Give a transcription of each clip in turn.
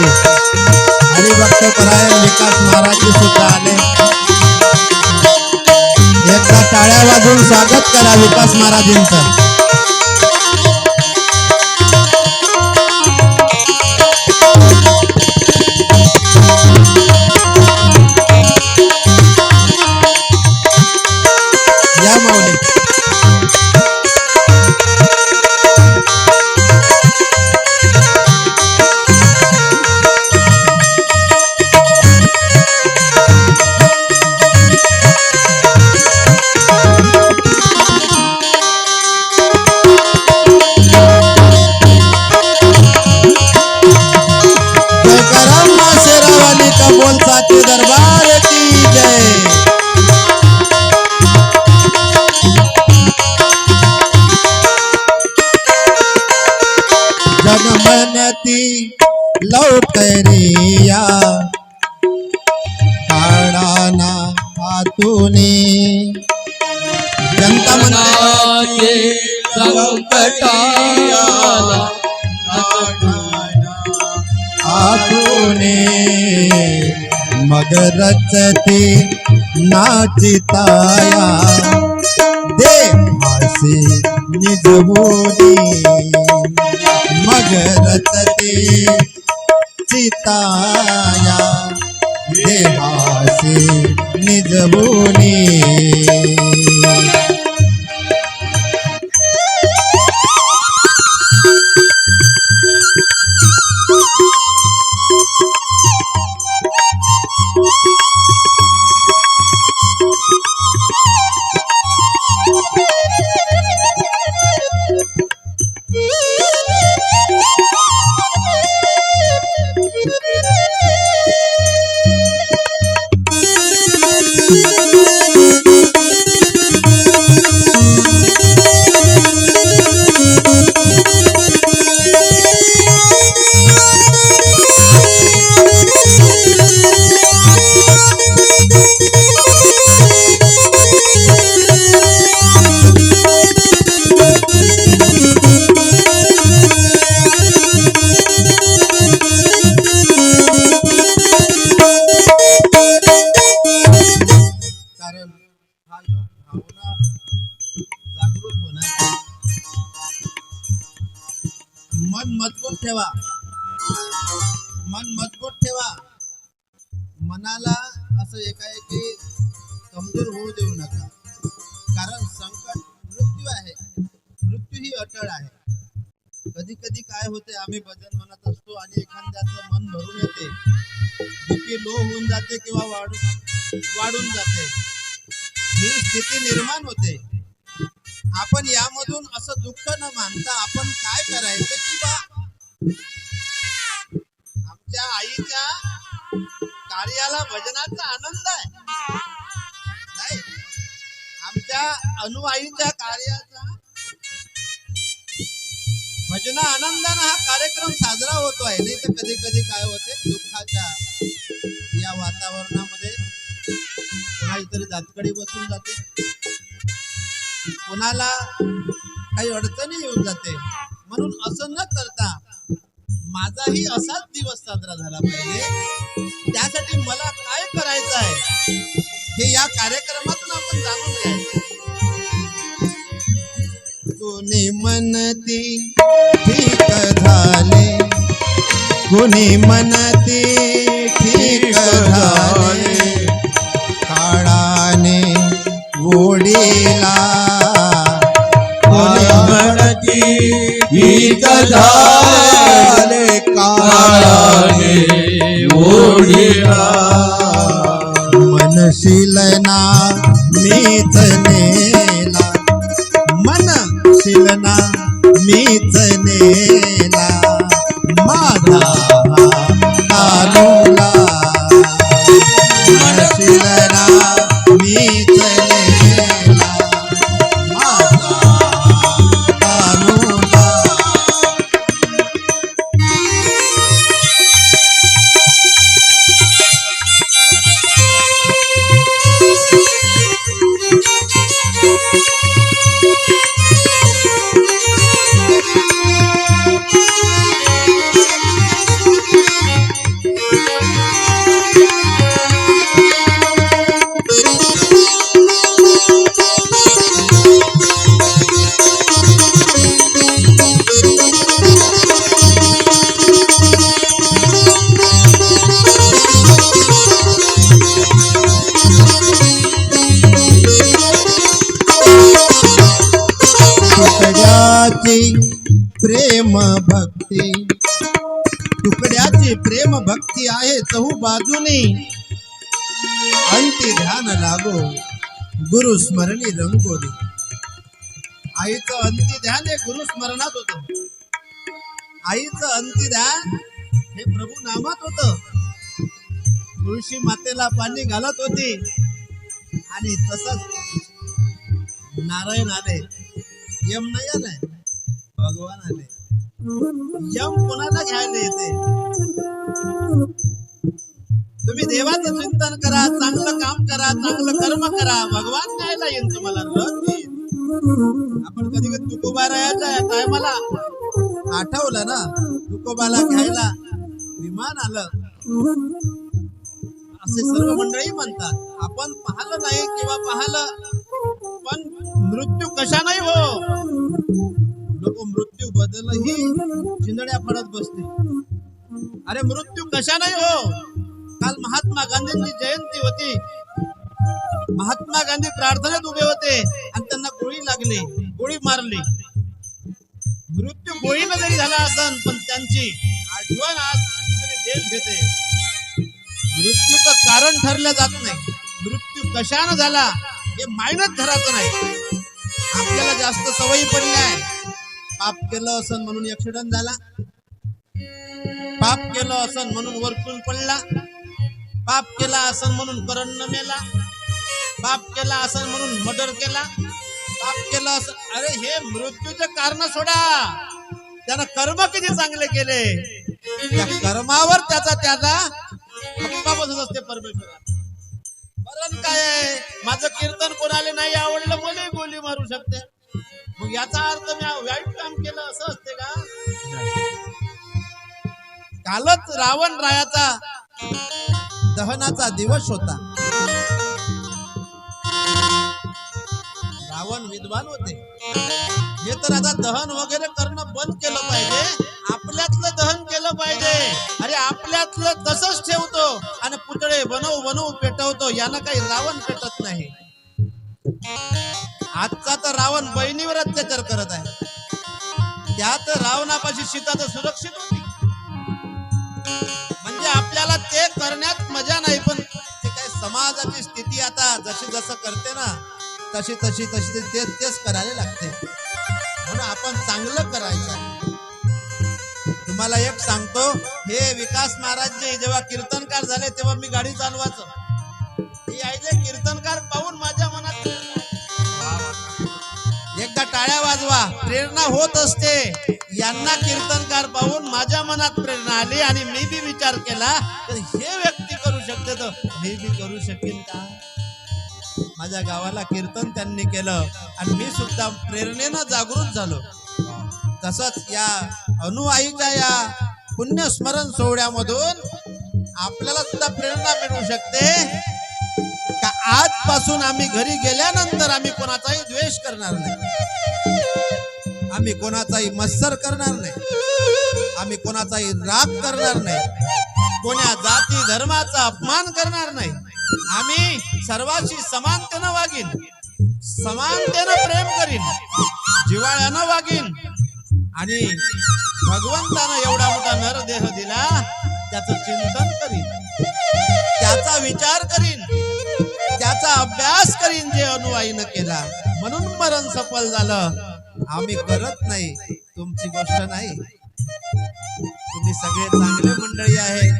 महाराजजी हरिभक्त परायण विकास महाराज सुद्धा आले. एकदा टाळ्या वाजून स्वागत करा विकास महाराजांचं. नाचिताया दे भासे निजवोनी मग रचते चिताया. देहासे निजवोनी मन मजबूत ठेवा. मन मजबूत ठेवा. मनाला असं एकाएकी कमजोर होऊ देऊ नका. कारण संकट मृत्यू आहे. मृत्यू ही अटळ आहे. कधी कधी काय होते आम्ही भजन म्हणत असतो आणि एखाद्याचं मन भरून येते. दुःखी लो होऊन जाते किंवा वाढून वाढून जाते. ही स्थिती निर्माण होते. आपण यामधून असं दुःख न मानता आपण काय करायचं की बा आमच्या आईच्या कार्याला भजनाचा आनंद आहे. नाही आमच्या अनुआईच्या कार्याचा भजन आनंदानं हा कार्यक्रम साजरा होतो आहे नाही तर कधी कधी काय होते दुःखाच्या या वातावरणामध्ये कोणातरी दातकडी बसून जाते. कोणाला काही अडचणी येऊन जाते. म्हणून असं न करता माझाही असाच दिवस साजरा झाला पाहिजे. त्यासाठी मला काय करायचं आहे? हे या कार्यक्रमातून आपण जाणून घ्यायचं कोणी म्हणती ठीक झाले. कोणी म्हणती ठीक झाले. ओढीला कोणी म्हणती काळाने ओढिला मनशीलना मीच नेला बाजूने. अंती ध्यान लागो गुरु स्मरणी रंगोली. आईचं अंती ध्यान हे गुरु स्मरणात होत. आईचं अंती ध्यान हे प्रभू नामात होत. तुळशी मातेला पाणी घालत होती. आणि तसंच नारायण आले. यम नाही आलाय. भगवान आले. यम कोणाला घ्यायला येते? तुम्ही देवाचं चिंतन करा चांगलं काम करा चांगलं कर्म करा. भगवान घ्यायला येईल तुम्हाला. आपण कधी कधी तुकोबारायाच्या टायमाला. आठवलं ना तुकोबाला घ्यायला. विमान आलं. असे सर्व मंडळी म्हणतात आपण पाहलं नाही किंवा पाहिलं पण मृत्यू कशा नाही हो? लोक मृत्यू बदलही चिंदड्या पडत बसते. अरे मृत्यू कशा नाही हो? काल महात्मा गांधींची जयंती होती. महात्मा गांधी प्रार्थनेत उभे होते आणि त्यांना गोळी लागली गोळी मारली. मृत्यू गोळीनं जरी झाला असन पण त्यांची आठवण आज देश घेते. मृत्यूचं कारण ठरलं जात नाही. मृत्यू कशानं झाला हे मायनच धरायचं नाही. आपल्याला जास्त सवयी पडल्या आहे पाप केलं असन म्हणून ऍक्सिडेंट झाला. पाप केलं असन म्हणून वरतून पडला. पाप केला असन म्हणून करण मेला. पाप केला असन म्हणून मर्डर केला. पाप केला असं अरे हे मृत्यूचे कारण सोडा. त्यानं कर्म किती चांगले केले. त्या कर्मावर त्याचा त्याला हप्पा बसत असते परमेश्वर मरण काय आहे? माझं कीर्तन कोणाला नाही आवडलं मला गोली मारू शकते. मग याचा अर्थ मी वाईट काम केलं असं असते का? कालच रावण रायाचा दहनाचा दिवस होता. रावण विद्वान होते. हे तर आता दहन वगैरे करणं बंद केलं पाहिजे. आपल्यातलं दहन केलं पाहिजे. अरे आपल्यातलं तसंच ठेवतो आणि पुतळे बनवू बनवू पेटवतो. यानं काही रावण पेटत नाही. आजचा तर रावण बहिणीवर अत्याचार करत आहे. त्यात रावणापाशी सीता तर सुरक्षित होती. आपल्याला ते करण्यात मजा नाही पण ते काय समाजाची स्थिती आता जशी जसं करते ना तशी तशी तशी ते- तेच तेच करायला लागते. म्हणून आपण चांगलं करायचं. तुम्हाला एक सांगतो हे विकास महाराज जे जेव्हा कीर्तनकार झाले तेव्हा मी गाडी चालवायचो. हे कीर्तनकार पाहून माझ्या टाळ्या वाजवा. प्रेरणा होत असते. यांना कीर्तनकार पाहून माझ्या मनात प्रेरणा आली आणि मी बी विचार केला तर हे व्यक्ती करू शकते तर मी बी करू शकेल का? माझ्या गावाला कीर्तन त्यांनी केलं आणि मी सुद्धा प्रेरणेनं जागृत झालो. तसंच या अनुआईच्या या पुण्यस्मरण सोहळ्यामधून आपल्याला सुद्धा प्रेरणा मिळू शकते. का आजपासून आम्ही घरी गेल्यानंतर आम्ही कोणाचाही द्वेष करणार नाही. आम्ही कोणाचाही मत्सर करणार नाही. आम्ही कोणाचाही राग करणार नाही. कोण्या जाती धर्माचा अपमान करणार नाही. आम्ही सर्वांशी समानतेनं वागीन. समानतेनं प्रेम करीन. जिवाळ्यानं वागीन. आणि भगवंतानं एवढा मोठा नरदेह दिला त्याचं चिंतन करीन. त्याचा विचार करीन. त्याचा अभ्यास करीन जे अनुयायीनं केला. म्हणून मरण सफल झालं. आम्ही करत नाही. तुमची गोष्ट नाही. तुम्ही सगळे चांगले मंडळी आहे.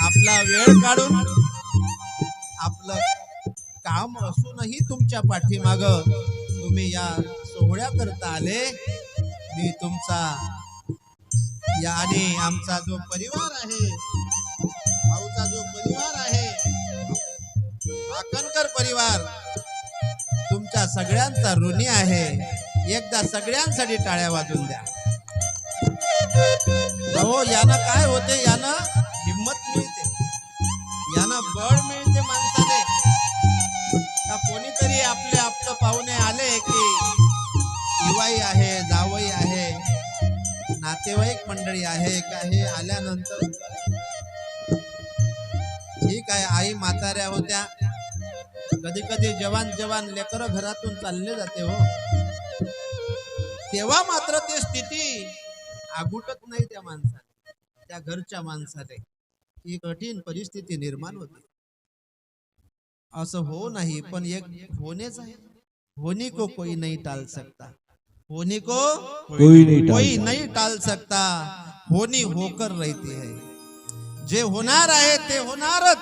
आपला वेळ काढून आपलं काम असूनही तुमच्या पाठीमाग तुम्ही या सोहळ्या करता आले. मी तुमचा या आणि आमचा जो परिवार आहे भाऊचा जो वाकणकर परिवार तुमच्या सगळ्यांचा ऋणी आहे. एकदा सगळ्यांसाठी टाळ्या वाजून द्या. हो यानं काय होते? यानं हिंमत मिळते. यानं बळ मिळते माणसाने का कोणीतरी आपले आपलं पाहुणे आले की दिवाई आहे जावई आहे नातेवाईक मंडळी आहे का हे आल्यानंतर. ठीक आहे आई म्हाताऱ्या होत्या. कधी कधी जवान जवान लेकर घरातून चालले जाते हो. तेव्हा मात्र ते स्थिती आगुटत नाही त्या माणसाला त्या घरच्या माणसाने. ही कठीण परिस्थिती निर्माण होते. असं हो नाही पण एक होणेच आहे. होनी को कोई नहीं टाल सकता. होनी को कोई नहीं टाल कोई सकता. नहीं टाल सकता. होनी होकर रहती है. जे होणार आहे ते होणारच.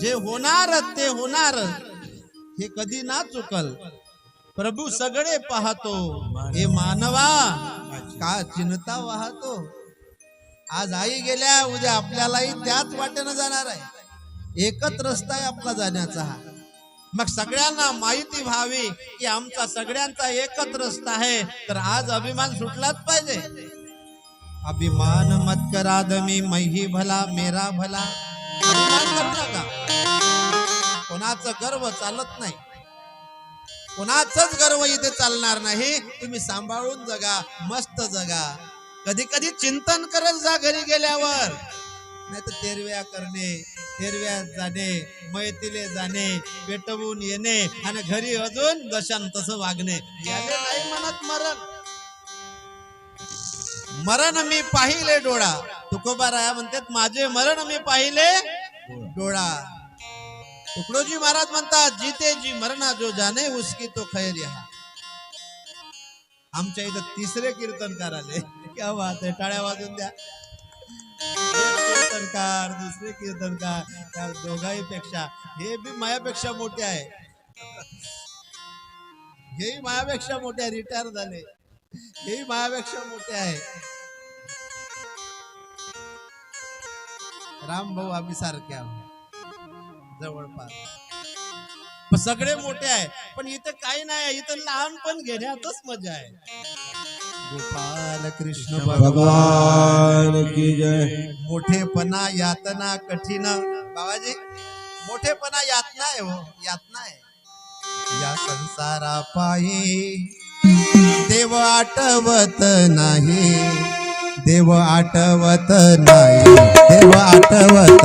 जे होणार ते होणार. हे कधी ना चुकल. प्रभू सगळे पाहतो. हे मानवा का चिंता वाहतो? आज आई गेल्या उद्या आपल्यालाही त्याच वाटेनं जाणार आहे. एकच रस्ता आहे आपला जाण्याचा. हा मग सगळ्यांना माहिती व्हावी की आमचा सगळ्यांचा एकच रस्ता आहे. तर आज अभिमान सुटलाच पाहिजे. अभिमान मत करा दमी मही भला मेरा भला. अभिमान करू नका कोणाचं गर्व चालत नाही. कोणाचंच गर्व इथे चालणार नाही. तुम्ही सांभाळून जगा मस्त जगा. कधी कधी चिंतन करत जा घरी गेल्यावर. नाही तर तेरव्या करणे तेरव्या जाणे मैतीले जाणे पेटवून येणे आणि घरी अजून दशान तसं वागणे. नाही म्हणत मरण. मरण मी पाहिले डोळा. तुकोबाराया म्हणतात माझे मरण मी पाहिले डोळा. तुकडोजी महाराज म्हणतात जीते जी मरणा जो जाने उसकी तो खैर यहाँ. आमच्या इथं तिसरे कीर्तनकार आले. क्या बात आहे टाळ्या वाजून द्या. कीर्तनकार दुसरे कीर्तनकार त्या दोघाही पेक्षा हे बी मायापेक्षा मोठे आहे. हेही मायापेक्षा मोठे रिटायर झाले. हेही मायापेक्षा मोठे आहे. राम भाऊ आम्ही सारखे आहोत. जवळपास. सगळे मोठे आहे पण इथं काही नाही इथं लहानपण घेण्यातच मजा आहे. गोपाल कृष्ण भगवान भगवान की जय. मोठेपणा यातना कठीण. बाबाजी मोठेपणा यातना आहे हो. यातना आहे. या संसारा पायी देव आठवत नाही. देव आठवत नाही. देव आठवत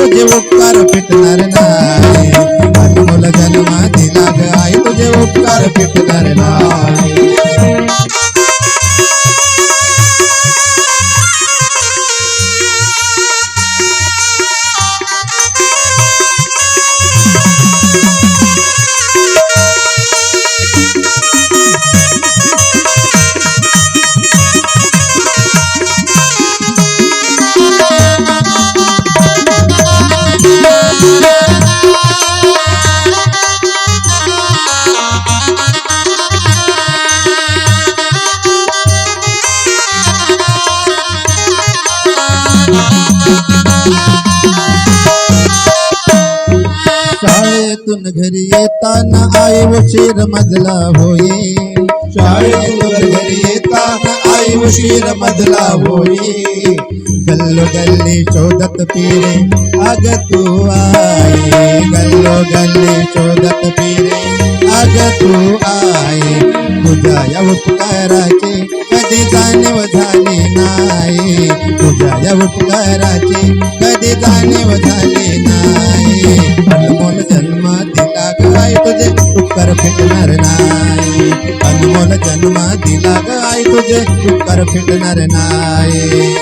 तुझे उपकार फिटणार नाही. अनमोल जन्मा दिला ग आई तुझे उपकार फिटणार नाही. येताना आई उशीर मजला होई. शाळेतून घरी येताना आई उशीर मजला होई. गल्लो गल्ली शोधत पिरे अग तू आई. गल्लो गल्ली शोधत पिरे अग तू आई. तुझ्या या उपकाराचे कधी जाणीव झाली नाही. तुझ्या या उपकाराचे कधी जाणीव झाली नाही. फिटणार नाही. अनमोल जन्मा दिला गाय तुझे उपकार फिटणार नाही.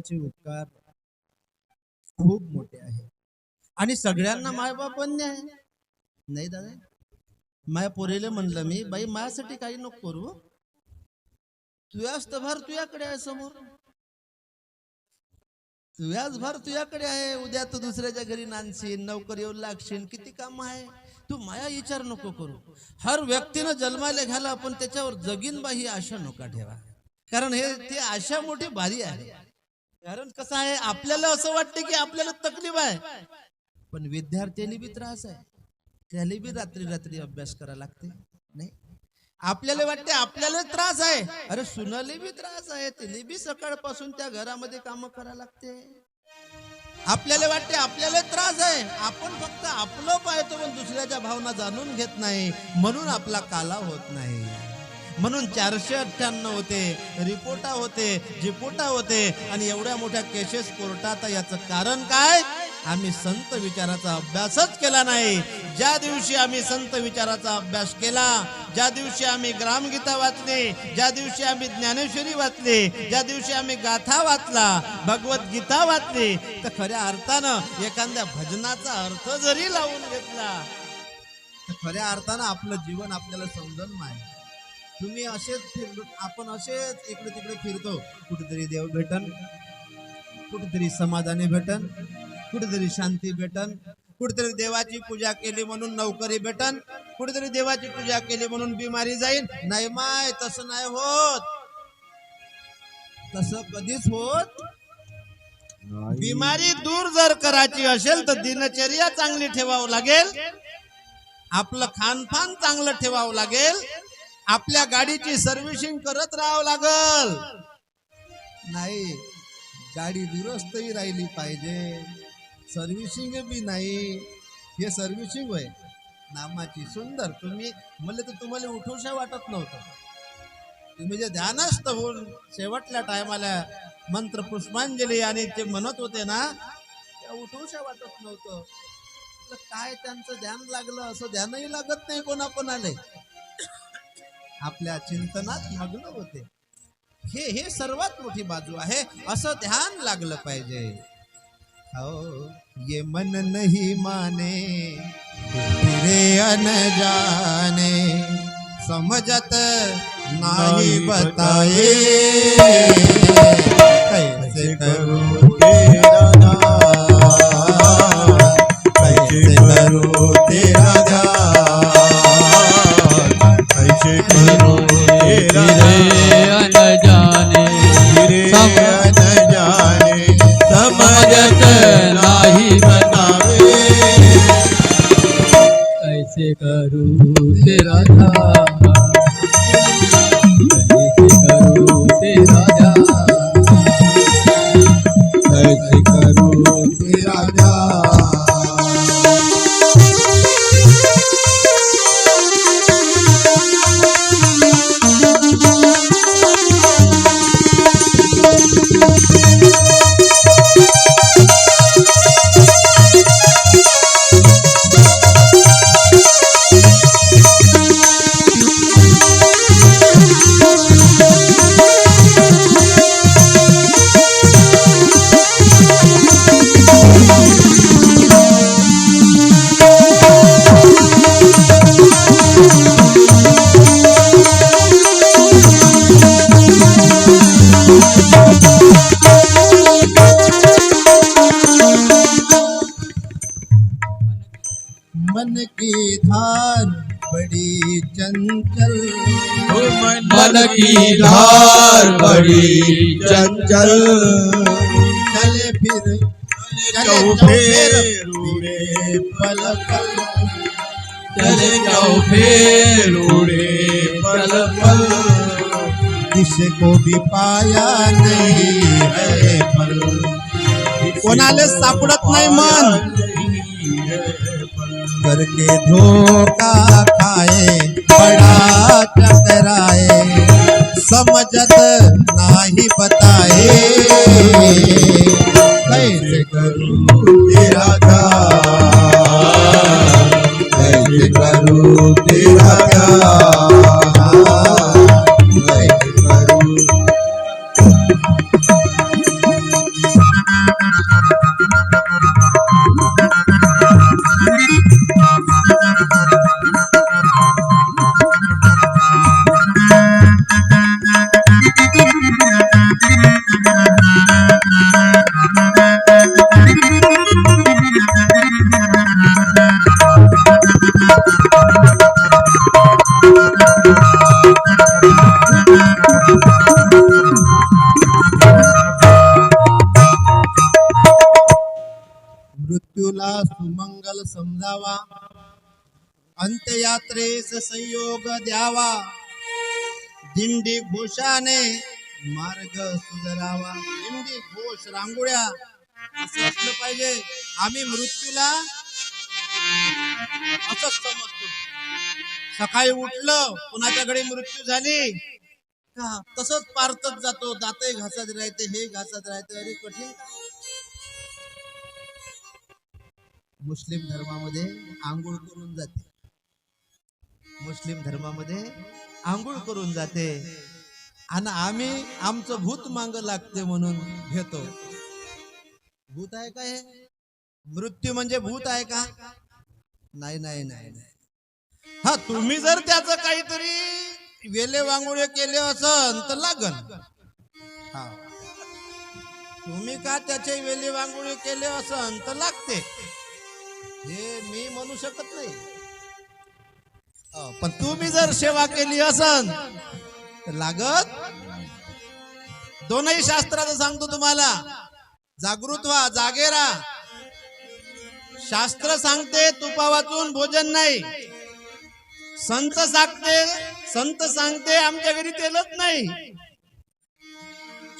मायबापाचे उपकार खूप मोठे आहे आणि सगळ्यांना मायबापांनी आहे. नाही दादा. माया पोरीला म्हणलं मी बाई माझ्यासाठी काही नको करू तुझ्याच तर भार तुझ्याकडे आहे समोर. तुझ्याच भार तुझ्याकडे आहे. उद्या तू दुसऱ्याच्या घरी नांदशील नोकरी येऊन लागशील किती काम आहे. तू माया विचार नको करू. हर व्यक्तीनं जन्माला घ्यायला पण त्याच्यावर जगीन बा ही आशा नका ठेवा. कारण हे ती आशा मोठी भारी आहे. कारण कसं आहे आपल्याला असं वाटतं की आपल्याला तकलीफ आहे. पण विद्यार्थ्यांनी बी त्रास आहे. त्याला बी रात्री रात्री अभ्यास करा लागते नाही? आपल्याला वाटते आपल्याला त्रास आहे. अरे सुनाले बी त्रास आहे तिने बी सकाळपासून त्या घरामध्ये काम करा लागते. आपल्याला वाटते आपल्याला त्रास आहे. आपण फक्त आपलं पाहतो पण दुसऱ्याच्या भावना जाणून घेत नाही. म्हणून आपला काला होत नाही. म्हणून चारशे अठ्ठ्याण्णव होते रिपोर्टा होते जिपोटा होते आणि एवढ्या मोठ्या केसेस कोर्टात याचं कारण काय? आम्ही संत विचाराचा अभ्यासच केला नाही. ज्या दिवशी आम्ही संत विचाराचा अभ्यास केला ज्या दिवशी आम्ही ग्रामगीता वाचली ज्या दिवशी आम्ही ज्ञानेश्वरी वाचली ज्या दिवशी आम्ही गाथा वाचला भगवत गीता वाचली तर खऱ्या अर्थानं एखाद्या भजनाचा अर्थ जरी लावून घेतला तर खऱ्या अर्थानं आपलं जीवन आपल्याला समजून नाही तुम्ही असेच फिरलो आपण असेच इकडे तिकडे फिरतो. कुठेतरी देव भेटन कुठेतरी समाधानी भेटन कुठेतरी शांती भेटन कुठेतरी देवाची पूजा केली म्हणून नोकरी भेटन कुठेतरी देवाची पूजा केली म्हणून बिमारी जाईल नाही माय तसं नाही होत. तसं कधीच होत बिमारी दूर जर करायची असेल तर दिनचर्या चांगली ठेवावं लागेल. आपलं खानपान चांगलं ठेवावं लागेल. आपल्या गाडीची सर्व्हिसिंग करत राहावं लागल. नाही गाडी दुरुस्तही राहिली पाहिजे. सर्व्हिसिंग बी नाही. हे सर्व्हिसिंग होय. नामाची सुंदर. तुम्ही म्हणले तर तुम्हाला उठूशा वाटत नव्हतं. तुम्ही जे ध्यानस्थ होऊन शेवटल्या टायमाला मंत्र पुष्पांजली आणि ते म्हणत होते ना त्या उठूशा वाटत नव्हतं. काय त्यांचं ध्यान लागलं? असं ध्यानही लागत नाही कोणाकोणाला. आपल्या चिंतनात मग्न होते. हे हे सर्वात मोठी बाजू आहे. असं ध्यान लागलं पाहिजे. हो ये मन नहीं माने फिरे अनजाने समझत नाही बताए कैसे करूं कैसे करूं कैसे करूं की धार बड़ी चंचल चले फिर उड़े पल पल चले जाओ फेर उड़े पल पल किसको भी पाया नहीं है पल। कोणाला सापडत नाही मन। करके धोखा खाए बड़ा टकराए समझत नाही बताए। कैसे करू तेरा ध्यान कैसे करू तेरा ध्यान संयोग द्यावा. दिंडी घोषाने मार्ग सुधरावा. दिंडी घोष रांगोळ्या. असं असलं पाहिजे. आम्ही मृत्यूला असंच समजतो. सकाळी उठलं कुणाच्याकडे मृत्यू झाली? का? तसंच पारतच जातो. दातही घासत राहते हे घासत राहते. अरे कठीण. मुस्लिम धर्मामध्ये आंघोळ करून जाते. मुस्लिम धर्मामध्ये आंघोळ करून जाते. आणि आम्ही आमचं भूत मांग लागते म्हणून घेतो. भूत आहे का हे? मृत्यू म्हणजे भूत आहे का? नाही नाही नाही नाही. हा तुम्ही जर त्याचं काहीतरी वेले वांगोळे केले असन तर लागन. हा. तुम्ही का त्याचे वेले वांगोळे केले असन तर लागते. हे मी म्हणू शकत नाही. पण तुम्ही जर सेवा केली असन तर लागत दोनही शास्त्राचं सांगतो तुम्हाला. जागृत व्हा जागेरा शास्त्र सांगते तुपा वाचून भोजन नाही. संत सांगते संत सांगते आमच्या घरी तेलच नाही.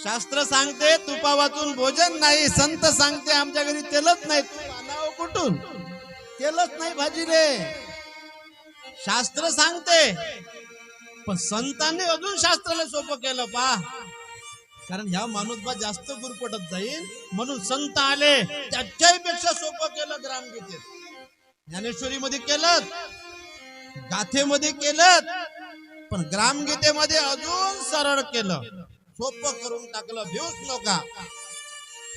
शास्त्र सांगते तुपा वाचून भोजन नाही. संत सांगते आमच्या घरी तेलच नाही. तू आणावं कुठून? तेलच नाही भाजीले. शास्त्र सांगते. पण संतांनी अजून शास्त्राला सोपं केलं पा. कारण ह्या माणूस बा जास्त गुरपटत जाईल म्हणून संत आले. त्याच्याही पेक्षा सोपं केलं ग्रामगीतेत. ज्ञानेश्वरी मध्ये केलं गाथेमध्ये केलं पण ग्रामगीतेमध्ये अजून सरळ केलं. सोपं करून टाकलं भिऊच नका.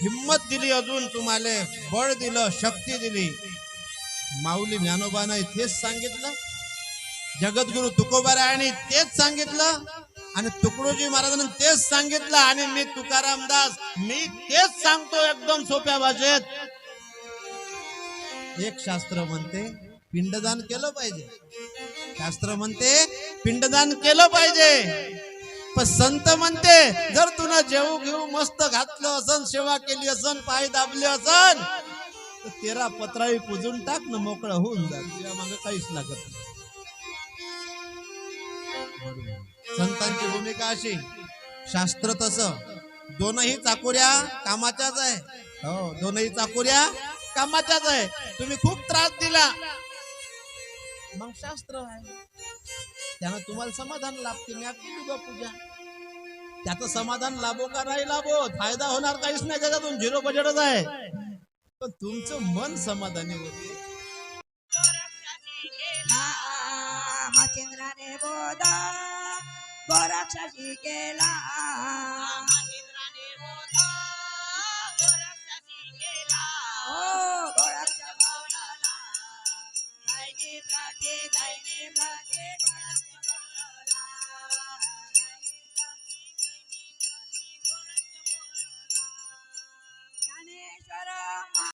हिम्मत दिली अजून तुम्हाला बळ दिलं शक्ती दिली. माऊली ज्ञानोबानं तेच सांगितलं जगद्गुरु तुकोबारायांनी तेच सांगितलं आणि तुकडोजी महाराजांनी तेच सांगितलं आणि मी तुकाराम दास मी तेच सांगतो एकदम सोप्या भाषेत. एक शास्त्र म्हणते पिंडदान केलं पाहिजे. शास्त्र म्हणते पिंडदान केलं पाहिजे. पण संत म्हणते जर तुला जेऊ घेऊ मस्त घातलं असन सेवा केली असन पाय दाबले असन तर तेरा पत्राही पुजून टाक ना मोकळं होऊन जा मागे काहीच लागत नाही. संतांची भूमिका अशी. शास्त्र तस. दोनही चाकोऱ्या कामाच्याच आहे. हो दोनही चाकोऱ्या कामाच्याच आहे. तुम्ही खूप त्रास दिला. मग शास्त्र आहे. त्यानं तुम्हाला समाधान लाभते मी आपली केली पूजा? त्याचं समाधान लाभो का नाही लाभो? फायदा होणार काहीच नाही. त्याच्यातून झिरो बजेटच आहे. पण तुमचं मन समाधानी होते. मच्छिंद्राने बोध गोरक्षाशी केला. हो